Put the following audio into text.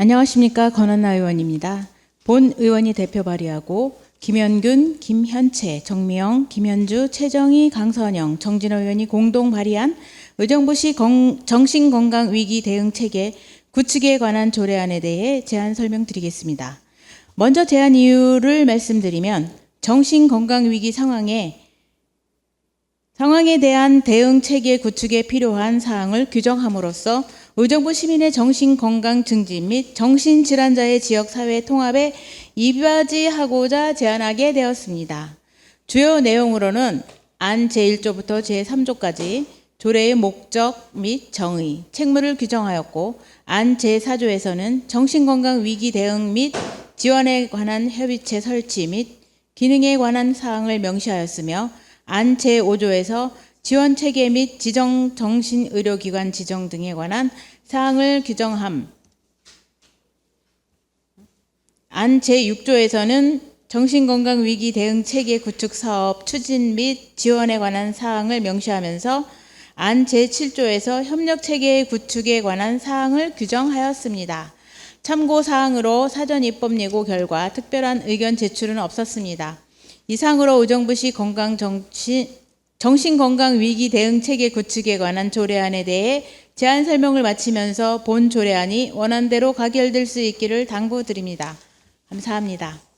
안녕하십니까 권한나 의원입니다. 본 의원이 대표 발의하고 김현균, 김현채, 정미영, 김현주, 최정희, 강선영, 정진호 의원이 공동 발의한 의정부시 건- 정신건강위기 대응 체계 구축에 관한 조례안에 대해 제안 설명드리겠습니다. 먼저 제안 이유를 말씀드리면 정신건강위기 상황에 상황에 대한 대응 체계 구축에 필요한 사항을 규정함으로써 의정부 시민의 정신 건강 증진 및 정신 질환자의 지역 사회 통합에 이바지하고자 제안하게 되었습니다. 주요 내용으로는 안 제1조부터 제3조까지 조례의 목적 및 정의, 책무를 규정하였고 안 제4조에서는 정신건강 위기 대응 및 지원에 관한 협의체 설치 및 기능에 관한 사항을 명시하였으며 안 제5조에서 지원 체계 및 지정 정신 의료기관 지정 등에 관한 사항을 규정함. 안 제6조에서는 정신건강 위기 대응 체계 구축 사업 추진 및 지원에 관한 사항을 명시하면서 안 제7조에서 협력 체계 구축에 관한 사항을 규정하였습니다. 참고 사항으로 사전 입법 예고 결과 특별한 의견 제출은 없었습니다. 이상으로 의정부시 건강 정신 정신건강 위기 대응 체계 구축에 관한 조례안에 대해 제안 설명을 마치면서 본 조례안이 원안대로 가결될 수 있기를 당부드립니다. 감사합니다.